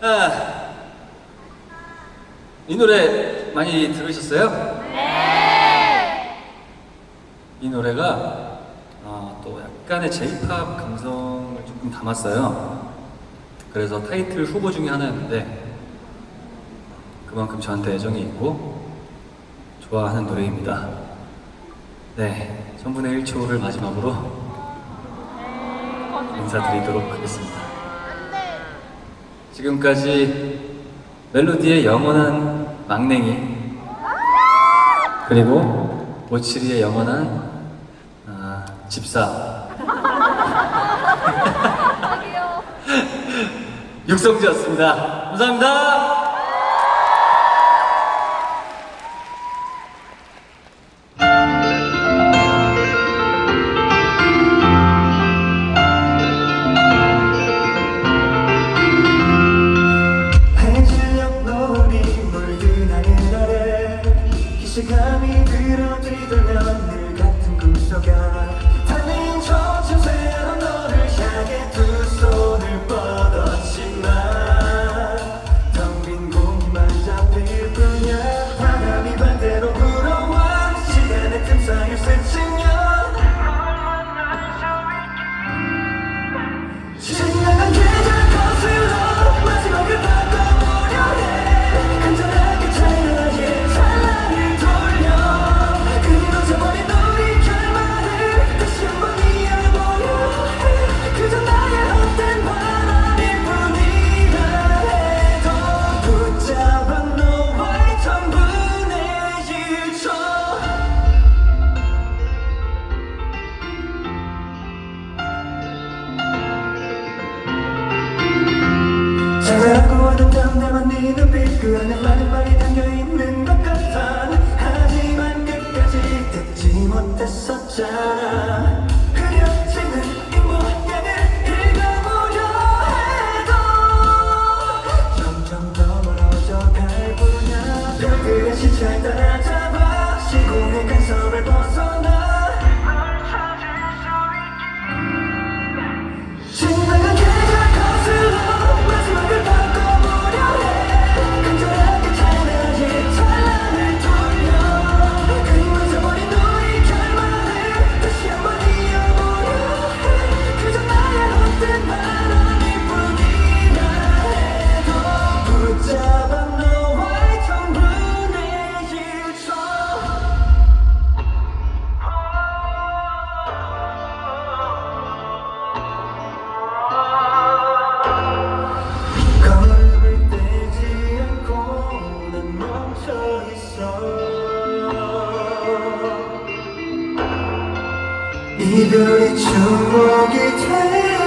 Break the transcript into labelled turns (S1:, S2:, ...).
S1: 아, 이 노래 많이 들으셨어요? 네. 이 노래가 아, 또 약간의 J-pop 감성을 조금 담았어요. 그래서 타이틀 후보 중에 하나였는데 그만큼 저한테 애정이 있고 좋아하는 노래입니다. 네, 1000분의 1초를 마지막으로 인사드리도록 하겠습니다. 지금까지 멜로디의 영원한 막냉이 그리고 모치리의 영원한 아, 집사 육성지였습니다. 감사합니다.
S2: 같 아름다운 네 눈빛 그 안에 많은 말이 담겨있는 것 같아. 하지만 끝까지 듣지 못했었잖아. 흐려지는 이 모양을 읽어보려 해도 점점 더 멀어져 갈 뿐이야. 별들의 시차에 따라 이별이 추억이 돼.